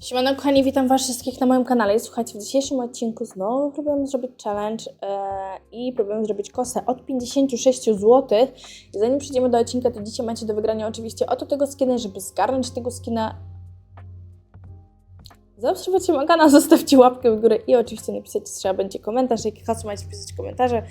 Siemano kochani, witam was wszystkich na moim kanale. Słuchajcie, w dzisiejszym odcinku znowu próbujemy zrobić challenge e, i próbujemy zrobić kosę od 56 zł. I zanim przejdziemy do odcinka, to dzisiaj macie do wygrania oczywiście oto tego skina, żeby zgarnąć tego skina. Zaobserwujcie mój kanał, zostawcie łapkę w górę i oczywiście napisać, trzeba będzie komentarz, jakie hasło macie wpisać w komentarze.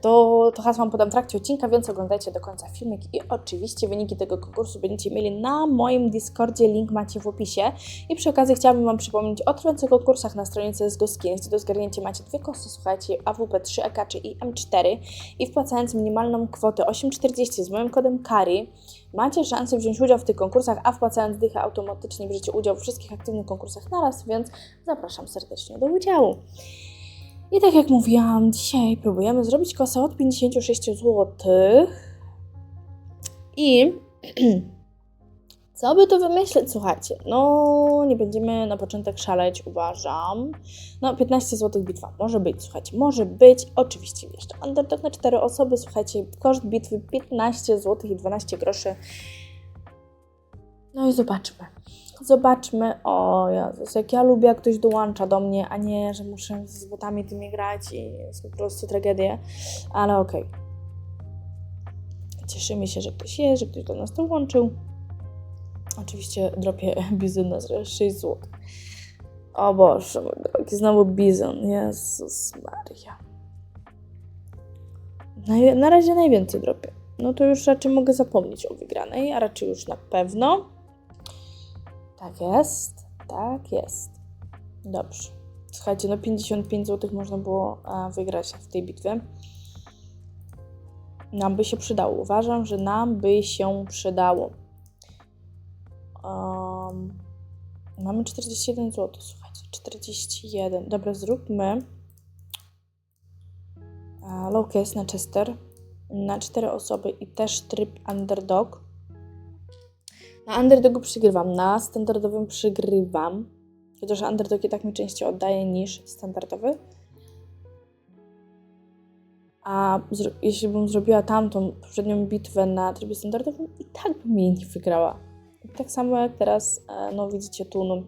To, to hasło wam podam w trakcie odcinka, więc oglądajcie do końca filmik i oczywiście wyniki tego konkursu będziecie mieli na moim Discordzie, link macie w opisie. I przy okazji chciałabym Wam przypomnieć o trwających konkursach na stronie CSGO Skins, do zgarnięcia macie dwie kosy, słuchajcie, AWP 3 AK i M4 i wpłacając minimalną kwotę 8,40 z moim kodem KARI macie szansę wziąć udział w tych konkursach, a wpłacając dychę automatycznie bierzecie udział w wszystkich aktywnych konkursach naraz, więc zapraszam serdecznie do udziału. I tak jak mówiłam, dzisiaj próbujemy zrobić kosę od 56 zł. I co by tu wymyślić? Słuchajcie, no nie będziemy na początek szaleć, uważam. No 15 zł bitwa, może być, słuchajcie, może być. Oczywiście jeszcze underdog na 4 osoby, słuchajcie, koszt bitwy 15 zł i 12 groszy. No i zobaczmy. Zobaczmy, o Jezus, jak ja lubię, jak ktoś dołącza do mnie, a nie, że muszę z botami tymi grać i jest po prostu tragedia, ale okej. Cieszymy się, że ktoś jest, że ktoś do nas dołączył. Oczywiście dropię bizon na 6 zł. O Boże, mój drogi, znowu bizon. Jezus Maria. Na, na razie najwięcej dropię. No to już raczej mogę zapomnieć o wygranej, a raczej już na pewno. Tak jest, tak jest. Dobrze. Słuchajcie, no 55 zł można było e, wygrać w tej bitwie. Nam by się przydało. Uważam, że nam by się przydało. Um, mamy 41 zł, słuchajcie, 41. Dobra, zróbmy e, low case na Chester na 4 osoby i też tryb underdog. Na underdogu przegrywam, na standardowym przegrywam, chociaż underdog i tak mi częściej oddaje niż standardowy. A jeśli bym zrobiła tamtą poprzednią bitwę na trybie standardowym, i tak bym jej nie wygrała. Tak samo jak teraz, e, no widzicie tu, no.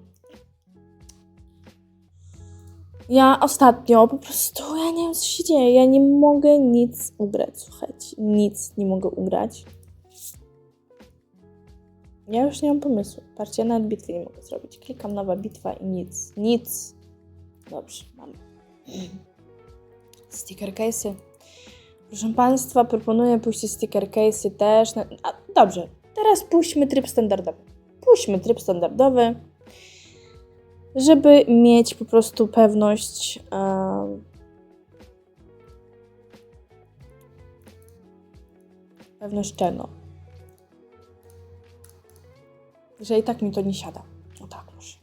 Ja ostatnio po prostu, ja nie wiem co się dzieje, ja nie mogę nic ugrać, słuchajcie, nic nie mogę ugrać. Ja już nie mam pomysłu. Patrzcie, ja nawet bitwy nie mogę zrobić. Klikam nowa bitwa i nic, nic. Dobrze, mam. Sticker case'y. Proszę Państwa, proponuję puścić sticker case'y też. Na... A, dobrze, teraz puśćmy tryb standardowy. Puśćmy tryb standardowy, żeby mieć po prostu pewność. em, pewność czego? Że i tak mi to nie siada. O tak może.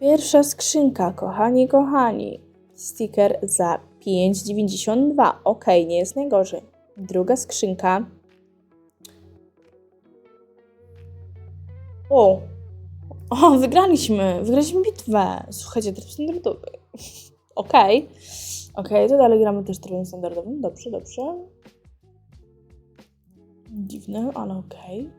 Pierwsza skrzynka, kochani, kochani. Sticker za 5,92. Ok, nie jest najgorzej. Druga skrzynka. O! O, wygraliśmy! Wygraliśmy bitwę! Słuchajcie, tryb standardowy. Okej. Okej, to dalej gramy też trybem standardowym. Dobrze, dobrze. Dziwne, ale okej.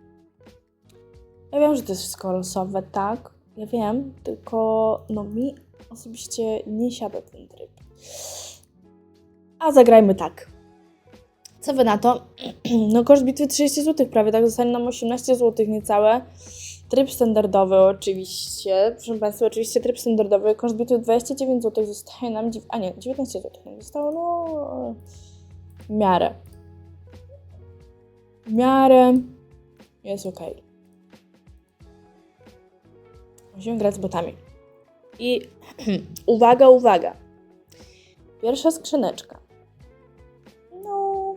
Ja wiem, że to jest wszystko losowe, tak? Ja wiem, tylko no mi osobiście nie siada ten tryb. A zagrajmy tak. Co wy na to? No koszt bitwy 30 zł prawie, tak zostanie nam 18 zł niecałe. Tryb standardowy oczywiście, proszę Państwa, oczywiście tryb standardowy, koszt bitwy 29 zł, zostaje nam, a nie, 19 zł nam zostało, no w miarę. W miarę jest ok. Musimy grać z botami. I uwaga, uwaga. Pierwsza skrzyneczka. No,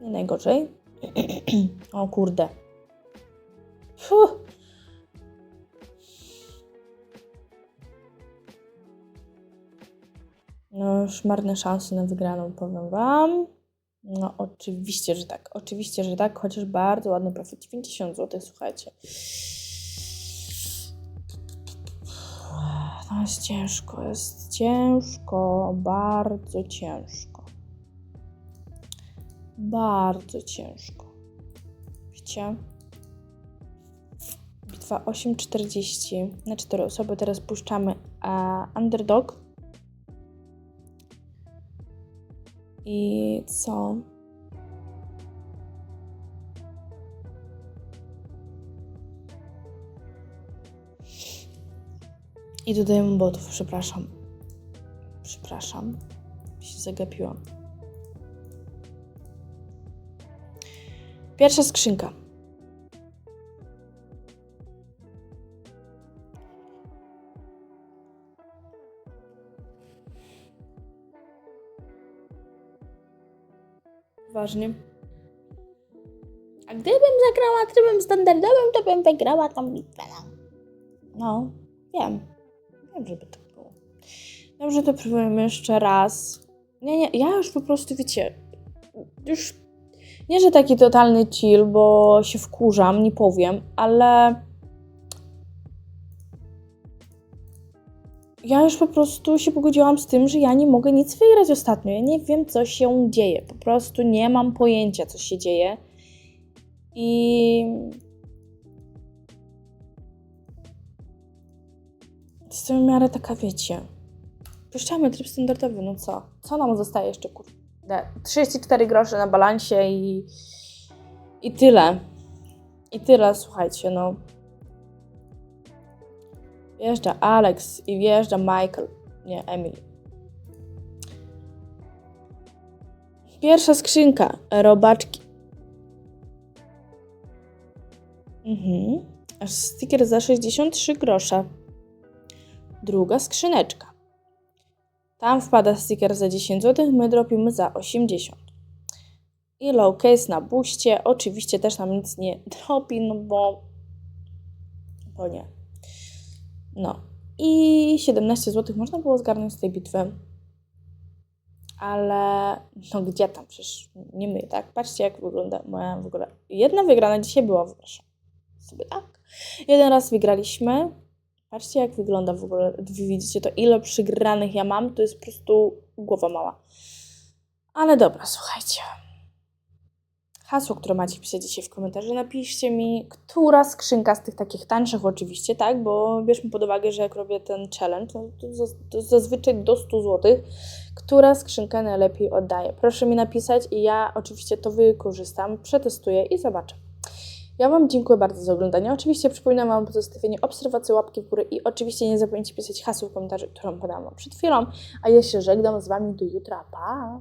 nie najgorzej. o kurde. No, już marne szanse na wygraną, powiem Wam. No, oczywiście, że tak. Oczywiście, że tak, chociaż bardzo ładny profit. 90 zł, słuchajcie. To jest ciężko, jest ciężko, bardzo ciężko. Bardzo ciężko. Widzicie? Trwa 8.40 na 4 osoby. Teraz puszczamy a, Underdog. I co? I dodajemy botów, przepraszam. Przepraszam. Się zagapiłam. Pierwsza skrzynka. Ważnie. A gdybym zagrała trybem standardowym, to bym wygrała tą bitwę. no. No, wiem. Wiem, żeby tak było. Dobrze, to próbujemy jeszcze raz. Nie, nie, ja już po prostu, wiecie, już nie, że taki totalny chill, bo się wkurzam, nie powiem, ale ja już po prostu się pogodziłam z tym, że ja nie mogę nic wygrać ostatnio. Ja nie wiem, co się dzieje. Po prostu nie mam pojęcia, co się dzieje. I Jestem w miarę taka, wiecie. Puszczamy tryb standardowy, no co? Co nam zostaje jeszcze, kurde? 34 grosze na balansie i... I tyle. I tyle, słuchajcie, no. Wjeżdża Alex i wjeżdża Michael. Nie, Emily. Pierwsza skrzynka. Robaczki. Mhm. Aż sticker za 63 grosze druga skrzyneczka. Tam wpada sticker za 10 zł, my dropimy za 80. I low case na buście. Oczywiście też nam nic nie dropi, no bo... Bo nie. No. I 17 zł można było zgarnąć z tej bitwy. Ale no gdzie tam? Przecież nie my, tak? Patrzcie jak wygląda moja w ogóle... Jedna wygrana dzisiaj była, wyobrażam sobie, tak? Jeden raz wygraliśmy, Patrzcie, jak wygląda w ogóle. Widzicie to, ile przygranych ja mam, to jest po prostu głowa mała. Ale dobra, słuchajcie. Hasło, które macie wpisać dzisiaj w komentarzu, napiszcie mi, która skrzynka z tych takich tańszych oczywiście, tak? Bo bierzmy pod uwagę, że jak robię ten challenge, no to, to zazwyczaj do 100 zł, która skrzynka najlepiej oddaje. Proszę mi napisać i ja oczywiście to wykorzystam, przetestuję i zobaczę. Ja Wam dziękuję bardzo za oglądanie. Oczywiście przypominam Wam o pozostawieniu obserwacji, łapki w górę i oczywiście nie zapomnijcie pisać hasło w komentarzu, którą podałam przed chwilą. A ja się żegnam z Wami do jutra. Pa!